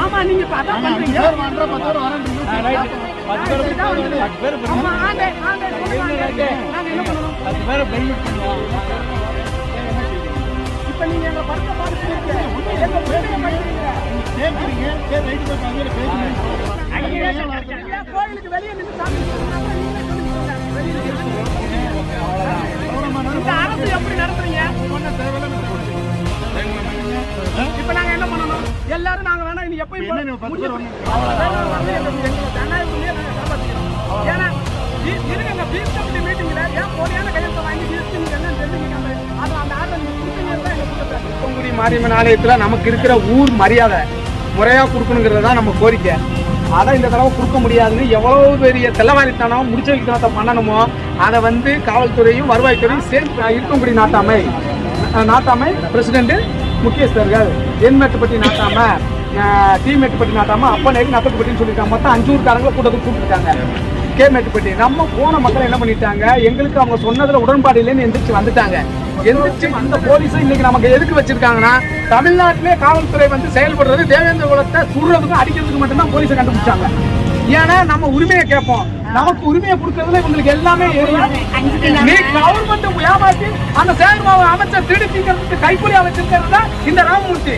ஆமா நீங்க அதான் பண்றீங்க. இப்ப நீங்க எங்க படத்தை கோயிலுக்கு வெளியே நின்று சாமி ஏன்னா, இ- இருங்க, பீஸ் கமிட்டி மீட்டிங்ல ஏன் போலியான கையெழுத்தை வாங்கி ஜிஎஸ்டி நீங்க என்னன்னு தெரிஞ்சுக்கங்க. அது அந்த ஆர்டர் நீங்க கொடுத்தீங்கன்னு தான் எங்க கூட்டத்தை. தூத்துக்குடி மாரியம்மன் ஆலயத்துல நமக்கு இருக்கிற ஊர் மரியாதை முறையா கொடுக்கணுங்கிறது தான் நம்ம கோரிக்கை. அதை இந்த தடவை கொடுக்க முடியாதுன்னு எவ்வளவு பெரிய தெல்லவாரித்தனம் முடிச்ச வைத்தனத்தை பண்ணணுமோ அதை வந்து காவல்துறையும் வருவாய்த்துறையும் சேர்ந்து இருக்கங்குடி நாட்டாமை நாட்டாமை பிரசிடென்ட் முக்கியஸ்தர்கள் என்மேட்டுப்பட்டி நாட்டாம அஹ் டி மேட்டுப்பட்டி நாட்டாம அப்பனேரி நத்தப்பட்டின்னு சொல்லியிருக்காங்க மொத்தம் அஞ்சு ஊர்காரங்களை கூட்டத்துக்கு கூப்பிட்டுருக்காங்க கே மேட்டுப்பட்டி நம்ம போன மக்கள் என்ன பண்ணிட்டாங்க? எங்களுக்கு அவங்க சொன்னதுல உடன்பாடு இல்லைன்னு எந்திரிச்சு வந்துட்டாங்க. எந்திரிச்சு அந்த போலீஸை இன்னைக்கு நமக்கு எதுக்கு வச்சிருக்காங்கன்னா தமிழ்நாட்டிலே காவல்துறை வந்து செயல்படுறது தேவேந்திர குலத்தை சுடுறதுக்கும் அடிக்கிறதுக்கு மட்டும்தான் போலீஸை கண்டுபிடிச்சாங்க. ஏன்னா நம்ம உரிமையை கேட்போம். நமக்கு உரிமையை கொடுக்கறதுல இவங்களுக்கு எல்லாமே நீ கவர்மெண்ட் ஏமாத்தி அந்த செயல்பாடு அமைச்சர் திருடிக்கிறதுக்கு கைக்கூலியா வச்சிருக்கிறது இந்த ராமமூர்த்தி.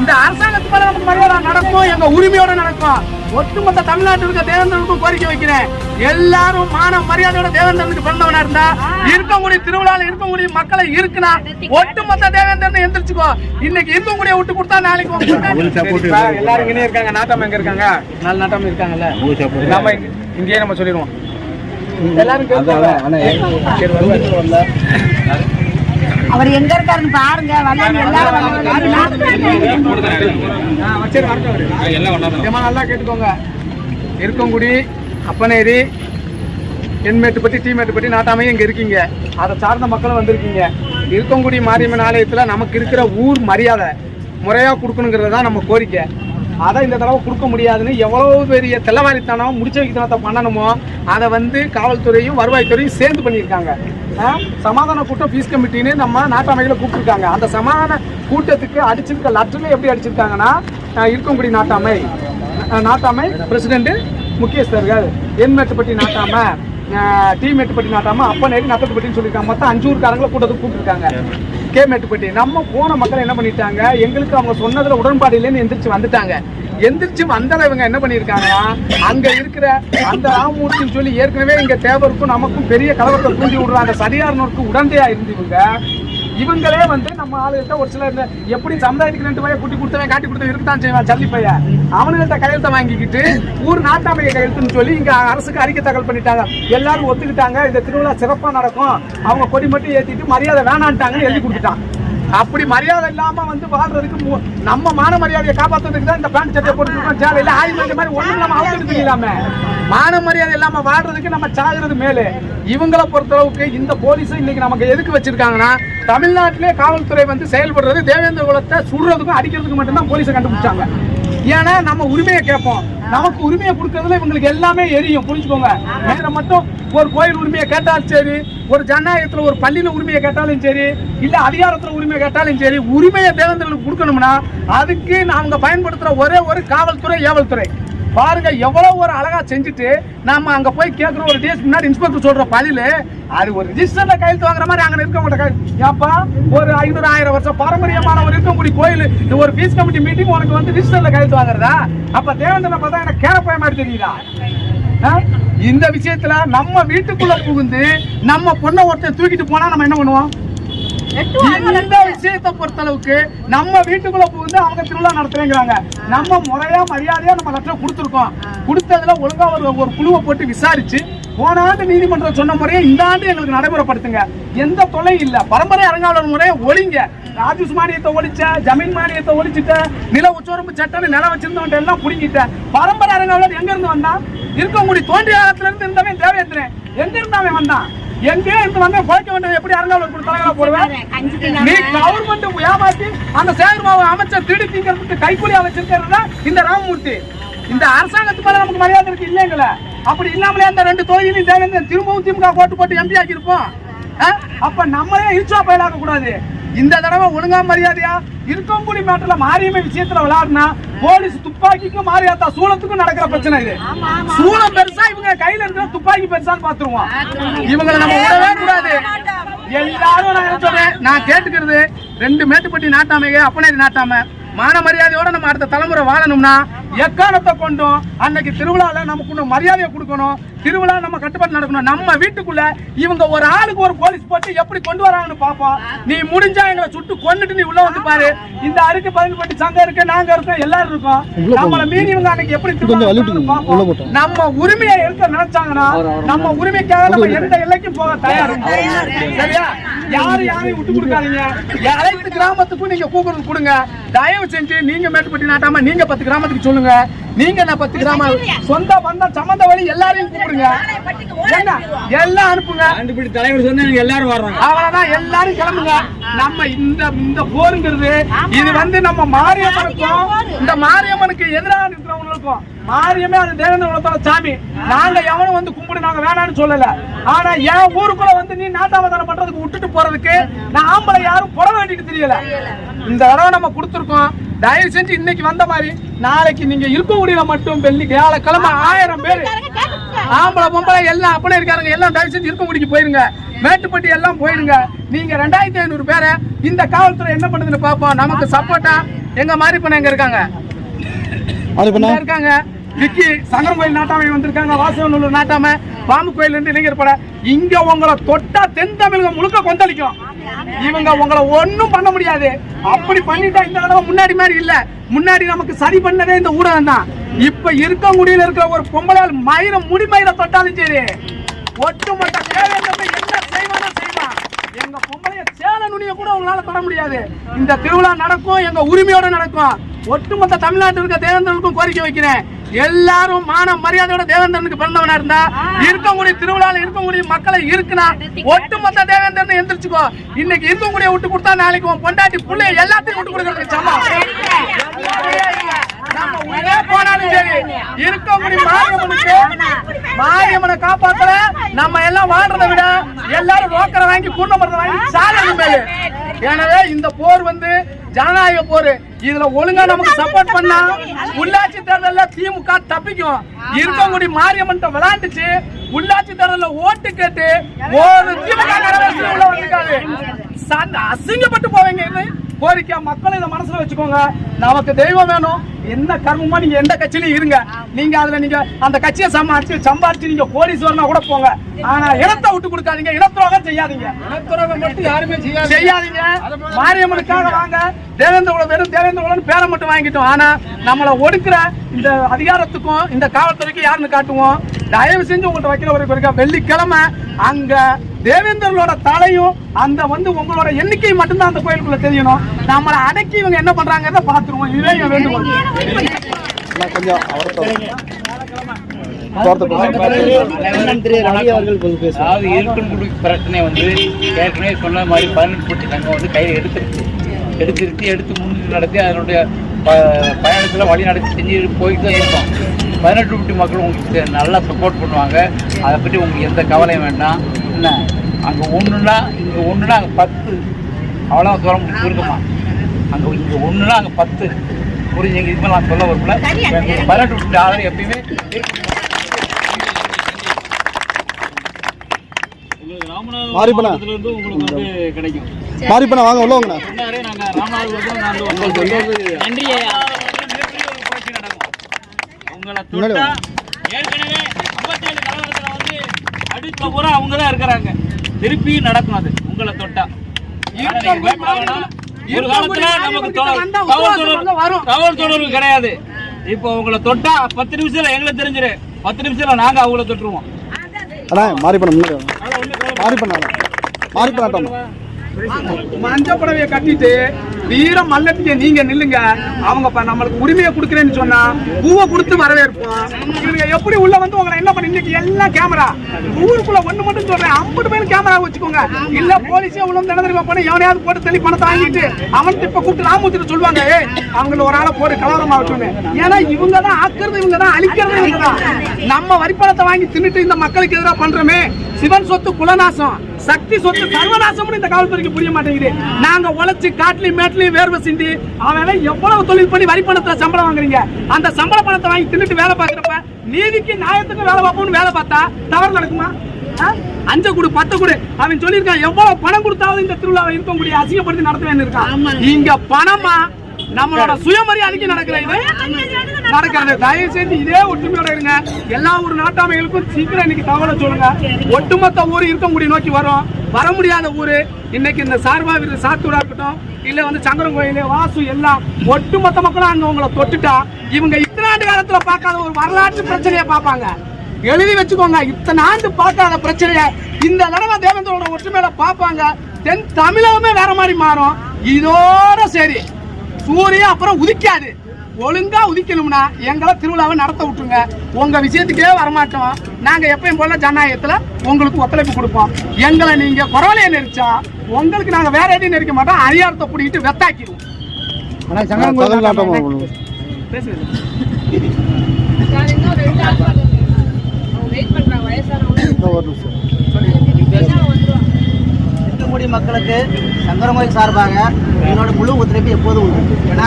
இந்த அரசாங்க மரியாதை நடக்கும் எங்க உரிமையோட நடக்கும். ஒட்டுமொத்த தமிழ்நாட்டில் இருக்க தேவேந்திரனுக்கும் கோரிக்கை வைக்கிறேன். எல்லாரும் மான மரியாதையோட தேவேந்திரனுக்கு பிறந்தவனா இருந்தா இருக்கக்கூடிய திருவிழால இருக்கக்கூடிய மக்களை இருக்குனா ஒட்டுமொத்த தேவேந்திரன் எந்திரிச்சுக்கோ. இன்னைக்கு இருக்கக்கூடிய விட்டு கொடுத்தா நாளைக்கு எல்லாரும் இங்கே இருக்காங்க நாட்டாம எங்க இருக்காங்க? நாலு நாட்டாம இருக்காங்கல்ல. நம்ம இங்க- இங்கேயே நம்ம சொல்லிடுவோம். எல்லாரும். அவர் எங்க இருக்காருன்னு பாருங்க. வரலன்னு எல்லாரும் நல்லா கேட்டுக்கோங்க. இருக்கங்குடி அப்பனேரி தென்மேட்டுப்பட்டி டீமேட்டுப்பட்டி நாட்டாமையும் இங்க இருக்கீங்க. அதை சார்ந்த மக்களும் வந்திருக்கீங்க. இருக்கங்குடி மாரியம்மன் ஆலயத்துல நமக்கு இருக்கிற ஊர் மரியாதை முறையா கொடுக்கணுங்கிறது தான் நம்ம கோரிக்கை. அதை இந்த தடவை கொடுக்க முடியாதுன்னு எவ்வளவு பெரிய தெல்லவாரித்தனம் முடிச்ச வைத்தனத்தை பண்ணணுமோ அதை வந்து காவல்துறையும் வருவாய்த்துறையும் சேர்ந்து பண்ணியிருக்காங்க. சமாதான கூட்டம் பீஸ் கமிட்டின்னு நம்ம நாட்டாமைகளை கூப்பிட்டுருக்காங்க. அந்த சமாதான கூட்டத்துக்கு அடிச்சிருக்க லெட்டர்ல எப்படி அடிச்சிருக்காங்கன்னா ஆ, இருக்கங்குடி நாட்டாமை. நாட்டாமை பிரசிடென்ட் முக்கியஸ்தர்கள் என்மேட்டுப்பட்டி நாட்டாம டி மேட்டுப்பட்டி நாட்டாம நேரி நத்தப்பட்டின்னு சொல்லியிருக்காங்க. மொத்தம் அஞ்சு ஊருக்காரங்களை கூட்டத்துக்கு கூப்பிட்டுருக்காங்க. கே மேட்டுப்பட்டி. நம்ம போன மக்கள் என்ன பண்ணிட்டாங்க? எங்களுக்கு அவங்க சொன்னதுல உடன்பாடு இல்லைன்னு எந்திரிச்சு வந்துட்டாங்க. எந்திரிச்சு வந்தால இவங்க என்ன பண்ணியிருக்காங்கன்னா அங்க இருக்கிற அந்த ராமமூர்த்தின்னு சொல்லி ஏற்கனவே இங்க தேவருக்கும் நமக்கும் பெரிய கலவரத்தை தூண்டி விடுறாங்க அந்த சரியாரனுக்கு உடந்தையா இருந்து இவங்க இவங்களே வந்து நம்ம ஆளுகிட்ட ஒரு சிலர் எப்படி சமுதாயத்துக்கு ரெண்டு பையன் குட்டி கொடுத்தவன் காட்டி கொடுத்தவன் இருக்குதான் செய்வான் சல்லி பையன் அவனுங்கள்ட்ட கையெழுத்தை வாங்கிக்கிட்டு ஊர் நாட்டாமைய கையெழுத்துன்னு சொல்லி இங்க அரசுக்கு அறிக்கை தகவல் பண்ணிட்டாங்க. எல்லாரும் ஒத்துக்கிட்டாங்க. இந்த திருவிழா சிறப்பா நடக்கும். அவங்க கொடி மட்டும் ஏத்திட்டு மரியாதை வேணான்ட்டாங்கன்னு எழுதி கொடுத்துட்டான். அப்படி மரியாதை இல்லாம வந்து வாழ்றதுக்கு மு- நம்ம மான மரியாதையை காப்பாத்துறதுக்கு தான் இந்த பேண்ட் சட்டை போட்டுருக்கோம் சேலையில ஆயுத மாதிரி ஒண்ணும் இல்லாம அவுத்துட்டு இல்லாம மான மரியாதை இல்லாம வாழ்றதுக்கு நம்ம சாகிறது மேலே. இவங்கள பொறுத்தளவுக்கு இந்த போலீஸ் இன்னைக்கு நமக்கு எதுக்கு வச்சிருக்காங்கன்னா தமிழ்நாட்டிலே காவல்துறை வந்து செயல்படுறது தேவேந்திர குலத்தை சுடுறதுக்கும் அடிக்கிறதுக்கு மட்டும்தான் போலீஸை கண்டுபிடிச்சாங்க. ஏன்னா நம்ம உரிமையை கேட்போம். நமக்கு உரிமையை கொடுக்கறதுல இவங்களுக்கு எல்லாமே எரியும். புரிஞ்சுக்கோங்க. வேற மட்டும் ஒரு கோயில் உரிமையை கேட்டாலும் சரி ஒரு ஜனநாயகத்துல ஒரு பள்ளியில உரிமையை கேட்டாலும் சரி இல்ல அதிகாரத்துல உரிமையை கேட்டாலும் சரி உரிமையை தேவேந்திரனுக்கு கொடுக்கணும்னா அதுக்கு நாங்க பயன்படுத்துற ஒரே ஒரு காவல்துறை ஏவல்துறை. பாருங்க எவ்வளவு ஒரு அழகா செஞ்சுட்டு நாம அங்க போய் கேட்கிற ஒரு டேஸ் முன்னாடி இன்ஸ்பெக்டர் சொல்ற பதில் அது ஒரு ரிஜிஸ்டர்ல கையெழுத்து வாங்குற மாதிரி அங்க இருக்கவங்க கை ஏப்பா ஒரு ஐநூறு ஆயிரம் வருஷம் பாரம்பரியமான ஒரு இருக்கக்கூடிய கோயில் இது ஒரு பீஸ் கமிட்டி மீட்டிங் உனக்கு வந்து ரிஜிஸ்டர்ல கையெழுத்து வாங்குறதா? அப்ப தேவேந்திரனை பார்த்தா எனக்கு கேரப்பாய மாதிரி தெரியுதா? ஆ? இந்த விஷயத்துல நம்ம வீட்டுக்குள்ள புகுந்து நம்ம பொண்ணை ஒருத்தர் தூக்கிட்டு போனா நம்ம என்ன பண்ணுவோம்? இந்த விஷயத்தை பொறுத்தளவுக்கு நம்ம வீட்டுக்குள்ள புகுந்து அவங்க திருவிழா நடத்துறேங்கிறாங்க. நம்ம முறையா மரியாதையா நம்ம லெட்டர் கொடுத்துருக்கோம். கொடுத்ததுல ஒழுங்கா ஒரு ஒரு குழுவை போட்டு விசாரிச்சு போன ஆண்டு நீதிமன்றம் சொன்ன முறையை இந்த ஆண்டு எங்களுக்கு நடைமுறைப்படுத்துங்க. எந்த தொலையும் இல்ல. பரம்பரை அரங்காவலர் முறையை ஒழிங்க. ராஜூஸ் மானியத்தை ஒழிச்ச ஜமீன் மானியத்தை ஒழிச்சிட்ட நில உச்சவரம்பு சட்டம்னு வச்சிருந்தவன் எல்லாம் புடிங்கிட்ட. பரம்பரை அரங்காவலர் எங்க இருந்து வந்தான்? இருக்கங்குடி தோன்றிய காலத்துல இருந்து இருந்தவன் தேவையத்திரன் எங்க இருந்து அவன் வந்தான்? எங்கே இருந்து வந்தவன் குறைக்க வேண்டியது எப்படி அரங்காவலர் கொடுத்தாங்க போடுவேன் நீ கவர்மெண்ட் ஏமாத்தி அந்த சேகர்பாபு அமைச்சர் திருடி தீங்கிறதுக்கு கைக்கூலியா வச்சிருக்கிறது இந்த ராமமூர்த்தி. இந்த அரசாங்கத்து மேல நமக்கு மரியாதை இருக்கு இல்லைங்களே? அப்படி இல்லாமலே அந்த ரெண்டு தொகுதியிலையும் தேவேந்திரன் திரும்பவும் திமுக ஓட்டு போட்டு எம்பி ஆக்கியிருப்போம்? அப்ப நம்மளே இழுச்சா பயலாக்க கூடாது இந்த தடவை ஒழுங்கா மரியாதையா? இருக்கங்குடி மேட்டில் மாரியம்மை விஷயத்துல விளையாடுனா போலீஸ் துப்பாக்கிக்கும் மாரியாத்தா சூளத்துக்கும் நடக்கிற பிரச்சனை இது. சூளம் பெருசா இவங்க கையில இருக்கிற துப்பாக்கி பெருசான்னு பாத்துருவோம் இவங்களை நம்ம விடவே கூடாது. எல்லாரும் நான் சொல்றேன்? நான் கேட்டுக்கிறது ரெண்டு மேட்டுப்பட்டி நாட்டாமைங்க அப்பனேரி நாட்டாம. மான மரியாதையோட நம்ம அடுத்த தலைமுறை வாழணும்னா எக்காரணத்தை கொண்டும் அன்னைக்கு திருவிழால நமக்கு மரியாதையை கொடுக்கணும். திருவிழா நம்ம கட்டுப்பாடு நடக்கணும். நம்ம வீட்டுக்குள்ள இவங்க ஒரு ஆளுக்கு ஒரு போலீஸ் போட்டு எப்படி கொண்டு வராங்கன்னு பாப்போம் நீ முடிஞ்சா எங்களை சுட்டு கொன்னுட்டு நீ உள்ள வந்து பாரு. இந்த அருக்கு பதினெட்டு சங்கம் இருக்கு நாங்க இருக்கோம் எல்லாரும் இருக்கோம். நம்மள மீறி இவங்க அன்னைக்கு எப்படி பார்ப்போம். நம்ம உரிமையை எடுக்க நினைச்சாங்கன்னா நம்ம உரிமைக்காக நம்ம எந்த எல்லைக்கும் போக தயார். சரியா? யாரு யாரையும் விட்டு கொடுக்காதீங்க. அனைத்து கிராமத்துக்கும் நீங்க கூப்பிடுறது கொடுங்க. தயவு செஞ்சு நீங்க மேட்டுப்பட்டி நாட்டாம நீங்க பத்து கிராமத்துக்கு சொல்லுங்க. நீங்க நான் பத்து சொந்த பந்தம் சம்மந்த வழி எல்லாரையும் கூப்பிடுங்க. என்ன? எல்லாம் அனுப்புங்க. இப்படி தலைவர் சொன்னா எல்லாரும் வர்றாங்க. அவ்வளவுதான் எல்லாரும் கிளம்புங்க. நம்ம இந்த இந்த போருங்கிறது இது வந்து நம்ம மாரியம்மனுக்கும் இந்த மாரியம்மனுக்கு எதிராக இருக்கிறவங்களுக்கும் மாரியமே அது தேவேந்திர குலத்தோட சாமி. நாங்க எவனும் வந்து கும்பிடு நாங்க வேணாம்னு சொல்லல. ஆனா என் ஊருக்குள்ள வந்து நீ நாட்டாவதானம் பண்றதுக்கு விட்டுட்டு போறதுக்கு நான் ஆம்பளை யாரும் புற வேண்டிட்டு தெரியல. இந்த தடவை நம்ம கொடுத்துருக்கோம். தயவு செஞ்சு இன்னைக்கு வந்த மாதிரி நாளைக்கு நீங்க இருக்கக்கூடியல மட்டும் வெள்ளி வியாழக்கிழமை ஆயிரம் பேர். ஆம்பளை பொம்பளை எல்லாம் அப்பனே இருக்காருங்க. எல்லாம் தயவு செஞ்சு இருக்க முடிக்கு போயிருங்க. மேட்டுப்பட்டி எல்லாம் போயிருங்க நீங்க ரெண்டாயிரத்தி ஐநூறு பேரை இந்த காவல்துறை என்ன பண்ணுதுன்னு பார்ப்போம் நமக்கு சப்போர்ட்டா எங்க மாதிரி பண்ண எங்க இருக்காங்க? இருக்காங்க. விக்கி சங்கரம் கோயில் நாட்டாமை வந்திருக்காங்க. வாசவநல்லூர் நாட்டாம. பாம்பு கோயில் இருந்து இளைஞர் பட இங்க உங்களை தொட்டா தென் தமிழகம் முழுக்க கொந்தளிக்கும். இவங்க உங்களை ஒன்றும் பண்ண முடியாது. அப்படி பண்ணிட்டா இந்த தடவை முன்னாடி மாதிரி இல்ல. முன்னாடி நமக்கு சரி பண்ணதே இந்த ஊடகம் தான். இப்ப இருக்கங்குடியில இருக்கிற ஒரு பொம்பளால் மயிரம் முடிமயிர தொட்டாலும் சரி ஒட்டுமொத்த என்ன செய்வானோ செய்வான். எங்க பொம்பளைய சேல நுனிய கூட உங்களால தொட முடியாது. இந்த திருவிழா நடக்கும் எங்க உரிமையோட நடக்கும். ஒட்டுமொத்த தமிழ்நாட்டில் இருக்க தேவேந்திரனுக்கும் கோரிக்கை வைக்கிறேன். எல்லாரும் மான மரியாதையோட தேவேந்திரனுக்கு பிறந்தவனா இருந்தா இருக்கக்கூடிய திருவிழால இருக்கக்கூடிய மக்களை இருக்குனா ஒட்டுமொத்த தேவேந்திரன் எந்திரிச்சுக்கோ. இன்னைக்கு இருக்கக்கூடிய விட்டு கொடுத்தா நாளைக்கு உன் பொண்டாட்டி புள்ளைய எல்லாத்தையும் விட்டு கொடுக்கறதுக்கு சமம். போனாலும் சரி. இருக்கக்கூடிய மாரியம்மனுக்கு மாரியம்மனை காப்பாத்தல. நம்ம எல்லாம் வாழ்றதை விட எல்லாரும் ரோக்கரை வாங்கி பூர்ணமரத்தை வாங்கி சாலை மேலு. எனவே இந்த போர் வந்து ஜனநாயக போர். இதுல ஒழுங்கா நமக்கு சப்போர்ட் பண்ணா உள்ளாட்சி தேர்தல்ல திமுக தப்பிக்கும். இருக்கக்கூடிய மாரியம்மன் விளையாண்டுச்சு உள்ளாட்சி தேர்தல்ல ஓட்டு கேட்டு ஒரு திமுக காரர் உள்ள வந்துக்காது அசிங்கப்பட்டு போவீங்க இது கோரிக்கை மக்கள் இதை மனசுல வச்சுக்கோங்க. நமக்கு தெய்வம் வேணும். என்ன கர்மமா நீங்க எந்த கட்சியிலும் இருங்க. நீங்க அதுல நீங்க அந்த கட்சியை சம்பாதிச்சு சம்பாதிச்சு நீங்க கோடீஸ்வரனா கூட போங்க. ஆனா இனத்தை விட்டு கொடுக்காதீங்க. இனத்துரோகம் செய்யாதீங்க. இனத்துறவை மட்டும் யாருமே செய்யாது செய்யாதீங்க. மாரியம்மனுக்காக வாங்க. தேவேந்திர குலம் வெறும் தேவேந்திர குலம் பேரை மட்டும் வாங்கிட்டோம். ஆனா நம்மள ஒடுக்குற இந்த அதிகாரத்துக்கும் இந்த காவல்துறைக்கும் யாருன்னு காட்டுவோம். தயவு செஞ்சு உங்கள்ட்ட வைக்கிற ஒரு வெள்ளிக்கிழமை அங்க தேவேந்திரனோட தலையும் அந்த வந்து உங்களோட எண்ணிக்கை மட்டும்தான் அந்த கோயிலுக்குள்ள தெரியணும். நம்மளை அடக்கி இவங்க என்ன பண்றாங்கிறத பாத்துருவோம் இதுவே என் வேண்டுகோள். அதாவது இருக்கன்குடி பிரச்சனை வந்து ஏற்கனவே சொன்ன மாதிரி பதினெட்டு கோடி சங்கம் வந்து கையில் எடுத்துருச்சு எடுத்துருச்சு எடுத்து முன்னிட்டு நடத்தி அதனுடைய ப- பயணத்துல வழி நடத்தி செஞ்சு போயிட்டு தான் இருக்கோம். பதினெட்டு கோடி மக்கள் உங்களுக்கு நல்லா சப்போர்ட் பண்ணுவாங்க. அதை பற்றி உங்களுக்கு எந்த கவலையும் வேண்டாம். என்ன? அங்கே ஒன்றுனா இங்கே ஒன்றுனா அங்கே பத்து அவ்வளோ சொல்ல முடியும் இருக்குமா அங்கே இங்கே ஒன்றுனா அங்கே பத்து புரிஞ்சுங்க இதுமாதிரி நான் சொல்ல வரல பதினெட்டு கோடி ஆதரவு எப்பயுமே மாரிப்பண்ணா. இருந்து உங்களுக்கு வந்து கிடைக்கும் மாரிப்பண்ணா வாங்க உள்ள நடக்கும் உங்களை தொட்டா ஏற்கனவே 57 கலவரத்துல வந்து அடுத்த பூரா அவங்க தான் இருக்கிறாங்க. திருப்பி நடக்கும் அது. உங்களை தொட்டா. ஒரு காலத்துல நமக்கு தகவல் தொடர்பு கிடையாது. இப்போ உங்களை தொட்டா பத்து நிமிஷத்துல எங்களை தெரிஞ்சிரு. பத்து நிமிஷத்துல நாங்க அவங்கள தொட்டுருவோம். அண்ணா மாரிப்பண்ணா முன்னாடி வாங்க. மாரிப்பண்ணா மாரிப்பண்ணாட்டம் மஞ்ச புடவைய கட்டிட்டு வீரம் மல்லத்திய நீங்க நில்லுங்க. அவங்க நம்மளுக்கு உரிமையை கொடுக்குறேன்னு சொன்னா பூவை கொடுத்து வரவேற்போம். இவங்க எப்படி உள்ள வந்து உங்களை என்ன பண்ணி இன்னைக்கு எல்லாம் கேமரா ஊருக்குள்ள ஒண்ணு மட்டும் சொல்றேன். ஐம்பது பேர் கேமரா வச்சுக்கோங்க. இல்ல போலீஸே உள்ள வந்து என்ன எவனையாவது போட்டு தள்ளி பணத்தை வாங்கிட்டு அவன் இப்ப கூப்பிட்டு ராமூத்திட்டு சொல்லுவாங்க. அவங்கள ஒரு ஆளை போட்டு கலவரம் ஆகட்டும்னு. ஏன்னா இவங்க தான் ஆக்குறது இவங்க தான் அழிக்கிறது இவங்க தான். நம்ம வரிப்பணத்தை வாங்கி தின்னுட்டு இந்த மக்களுக்கு எதிராக பண்றோமே சிவன் சொத்து குலநாசம். சக்தி சொத்து சர்வநாசம்னு இந்த காவல்துறைக்கு புரிய மாட்டேங்குது. நாங்க உழைச்சு காட்டுலயும் மேட்லயும் வேர்வை சிந்தி அவன் எவ்வளவு தொழில் பண்ணி வரி பணத்துல சம்பளம் வாங்குறீங்க? அந்த சம்பள பணத்தை வாங்கி தின்னுட்டு வேலை பார்க்கறப்ப நீதிக்கு நியாயத்துக்கு வேலை பார்ப்போம்னு வேலை பார்த்தா தவறு நடக்குமா? அஞ்ச குடு பத்து குடு. அவன் சொல்லியிருக்கான் எவ்வளவு பணம் கொடுத்தாவது இந்த திருவிழாவை இருக்கக்கூடிய அசிங்கப்படுத்தி நடத்துவேன்னு இருக்கான். இங்க பணமா நம்மளோட சுயமரியாதைக்கு நடக்கிற இது. நடக்கிறது. தயவு செஞ்சு இதே ஒற்றுமையோட இருங்க. எல்லா ஊர் நாட்டாமைகளுக்கும் சீக்கிரம் இன்னைக்கு தகவலை சொல்லுங்க. ஒட்டுமொத்த ஊர் இருக்கங்குடி நோக்கி வரும். வர முடியாத ஊரு இன்னைக்கு இந்த சார்பா வீடு சாத்தூரா இருக்கட்டும் இல்ல வந்து சங்கரன் கோயில் வாசு எல்லாம் ஒட்டுமொத்த மக்களும் அங்க உங்களை தொட்டுட்டா இவங்க இத்தனை ஆண்டு காலத்துல பார்க்காத ஒரு வரலாற்று பிரச்சனையை பார்ப்பாங்க. எழுதி வச்சுக்கோங்க. இத்தனை ஆண்டு பார்க்காத பிரச்சனைய இந்த தடவை தேவேந்திரோட ஒற்றுமையில பார்ப்பாங்க. தென் தமிழகமே வேற மாதிரி மாறும். இதோட சரி. சூரியன் அப்புறம் உதிக்காது. ஒழுங்கா உதிக்கணும்னா எங்களை திருவிழாவை நடத்த விட்டுருங்க. உங்க விஷயத்துக்கே வரமாட்டோம். நாங்க எப்பயும் போல ஜனநாயகத்துல உங்களுக்கு ஒத்துழைப்பு கொடுப்போம். எங்களை நீங்க குறவலையை நெரிச்சா உங்களுக்கு நாங்க வேற எதையும் நெரிக்க மாட்டோம். அதிகாரத்தை பிடிக்கிட்டு வெத்தாக்கிடுவோம். பேசுங்க. இன்னும் மக்களுக்கு சங்கரமோய் சார்பாக என்னோட முழு ஒத்துழைப்பு எப்போதும் உண்டு. ஏன்னா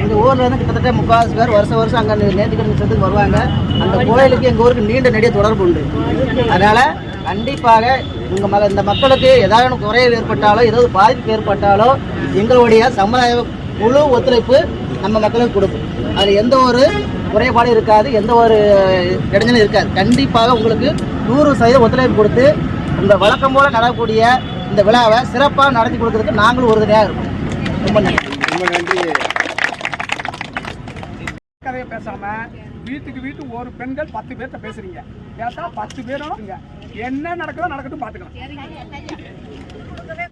எங்கள் ஊரில் இருந்து கிட்டத்தட்ட முக்கால்வாசி பேர் வருஷம் வருஷம் அங்கே நேர்த்திக்கடன் நிச்சயத்துக்கு வருவாங்க. அந்த கோயிலுக்கு எங்கள் ஊருக்கு நீண்ட நெடிய தொடர்பு உண்டு. அதனால் கண்டிப்பாக உங்கள் மக இந்த மக்களுக்கு ஏதாவது குறைவு ஏற்பட்டாலோ ஏதாவது பாதிப்பு ஏற்பட்டாலோ எங்களுடைய சமுதாய முழு ஒத்துழைப்பு நம்ம மக்களுக்கு கொடுக்கும். அதில் எந்த ஒரு குறைபாடும் இருக்காது எந்த ஒரு இடைஞ்சலும் இருக்காது. கண்டிப்பாக உங்களுக்கு நூறு சதவீதம் ஒத்துழைப்பு கொடுத்து இந்த வழக்கம் போல் நடக்கக்கூடிய இந்த விழாவை சிறப்பாக நடத்தி கொடுக்கறதுக்கு நாங்களும் உறுதுணையாக இருக்கோம். ரொம்ப நன்றி. ரொம்ப நன்றி. கதையை பேசாம வீட்டுக்கு வீட்டு ஒரு பெண்கள் பத்து பேர்த்த பேசுறீங்க. கேட்டா பத்து பேரும் என்ன நடக்குதோ நடக்கட்டும் பாத்துக்கலாம்.